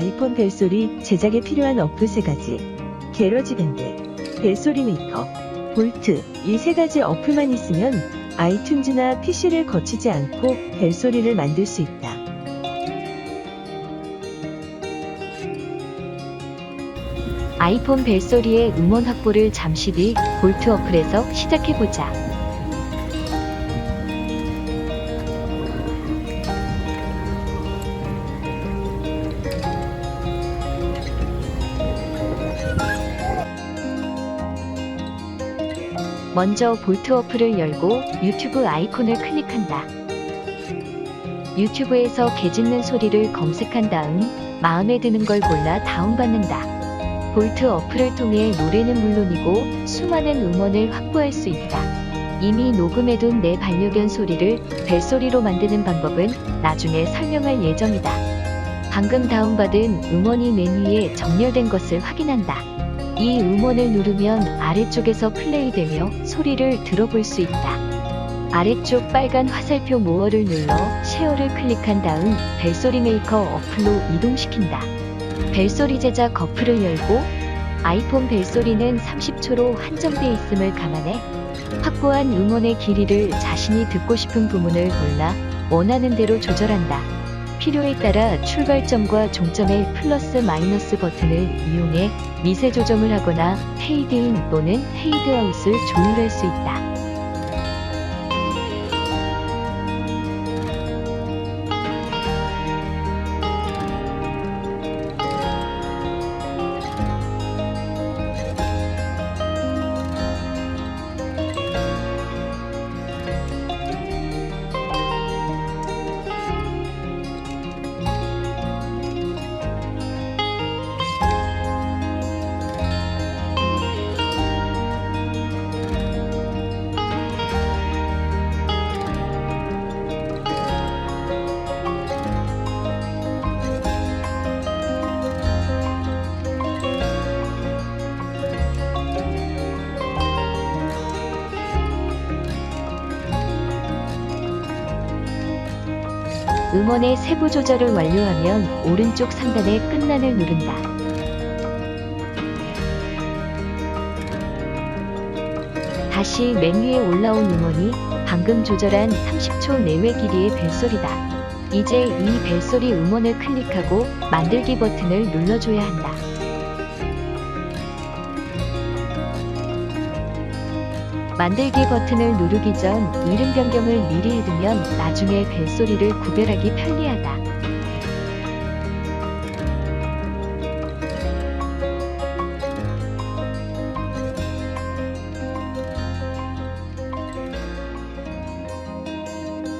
아이폰 벨소리 제작에 필요한 어플 3가지. 게러지 밴드, 벨소리 메이커, 볼트 이 세 가지 어플만 있으면 아이튠즈나 PC를 거치지 않고 벨소리를 만들 수 있다. 아이폰 벨소리의 음원 확보를 잠시 뒤 볼트 어플에서 시작해보자. 먼저 볼트 어플을 열고 유튜브 아이콘을 클릭한다. 유튜브에서 개 짖는 소리를 검색한 다음 마음에 드는 걸 골라 다운받는다. 볼트 어플을 통해 노래는 물론이고 수많은 음원을 확보할 수 있다. 이미 녹음해둔 내 반려견 소리를 벨소리로 만드는 방법은 나중에 설명할 예정이다. 방금 다운받은 음원이 메뉴에 정렬된 것을 확인한다. 이 음원을 누르면 아래쪽에서 플레이되며 소리를 들어볼 수 있다. 아래쪽 빨간 화살표 모어를 눌러 쉐어를 클릭한 다음 벨소리 메이커 어플로 이동시킨다. 벨소리 제작 어플을 열고 아이폰 벨소리는 30초로 한정돼 있음을 감안해 확보한 음원의 길이를 자신이 듣고 싶은 부분을 골라 원하는 대로 조절한다. 필요에 따라 출발점과 종점의 플러스 마이너스 버튼을 이용해 미세 조정을 하거나 페이드인 또는 페이드아웃을 조율할 수 있다. 음원의 세부 조절을 완료하면 오른쪽 상단의 끝란을 누른다. 다시 메뉴에 올라온 음원이 방금 조절한 30초 내외 길이의 벨소리다. 이제 이 벨소리 음원을 클릭하고 만들기 버튼을 눌러줘야 한다. 만들기 버튼을 누르기 전 이름 변경을 미리 해두면 나중에 벨소리를 구별하기 편리하다.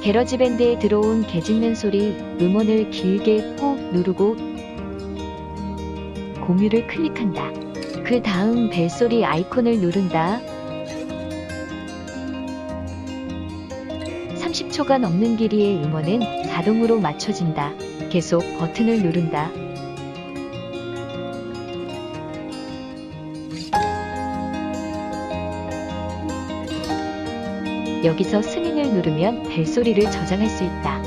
게러지 밴드에 들어온 개 짖는 소리 음원을 길게 꾹 누르고 공유를 클릭한다. 그 다음 벨소리 아이콘을 누른다. 30초가 넘는 길이의 음원은 자동으로 맞춰진다. 계속 버튼을 누른다. 여기서 승인을 누르면 벨소리를 저장할 수 있다.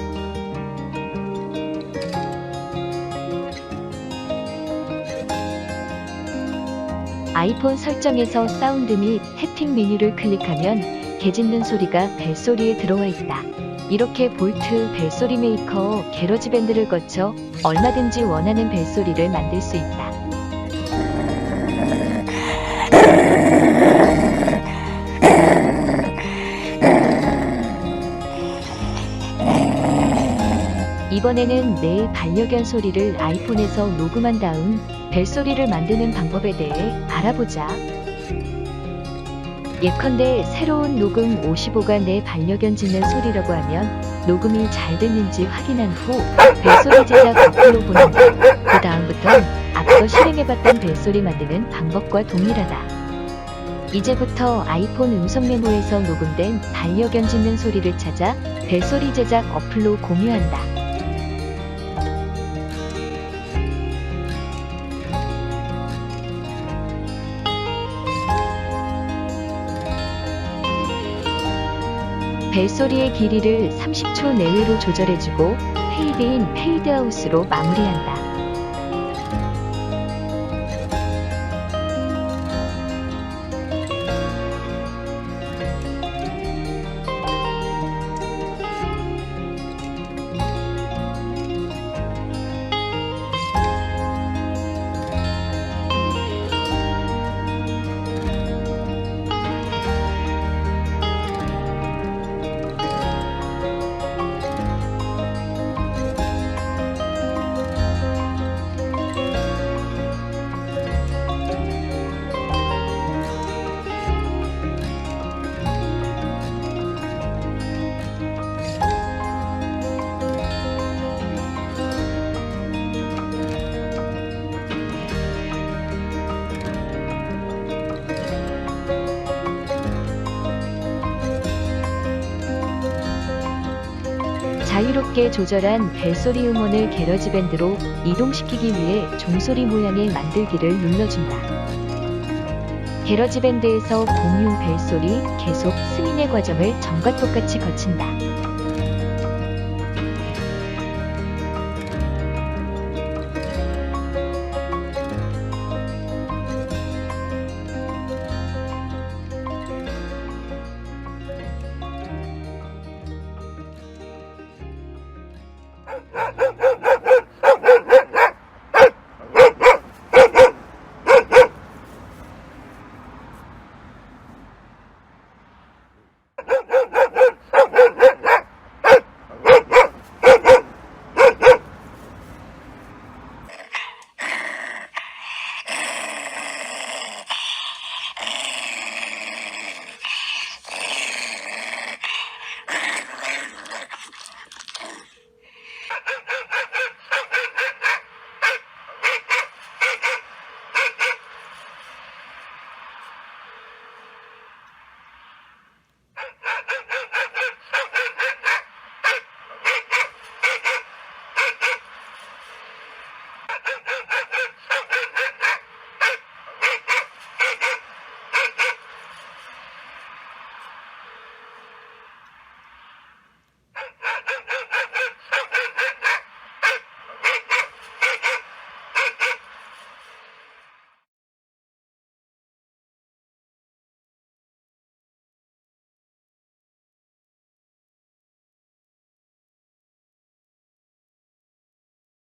아이폰 설정에서 사운드 및 탭핑 메뉴를 클릭하면 개 짖는 소리가 벨소리에 들어와 있다. 이렇게 볼트 벨소리 메이커 게러지 밴드를 거쳐 얼마든지 원하는 벨소리를 만들 수 있다. 이번에는 내 반려견 소리를 아이폰에서 녹음한 다음 벨소리를 만드는 방법에 대해 알아보자. 예컨대 새로운 녹음 55가 내 반려견 짖는 소리라고 하면 녹음이 잘 됐는지 확인한 후 벨소리 제작 어플로 보낸다. 그 다음부턴 앞서 실행해봤던 벨소리 만드는 방법과 동일하다. 이제부터 아이폰 음성 메모에서 녹음된 반려견 짖는 소리를 찾아 벨소리 제작 어플로 공유한다. 벨소리의 길이를 30초 내외로 조절해주고 페이드인 페이드아웃으로 마무리한다. 자유롭게 조절한 벨소리 음원을 게러지 밴드로 이동시키기 위해 종소리 모양을 만들기를 눌러준다. 게러지 밴드에서 공유 벨소리 계속 승인의 과정을 전과 똑같이 거친다.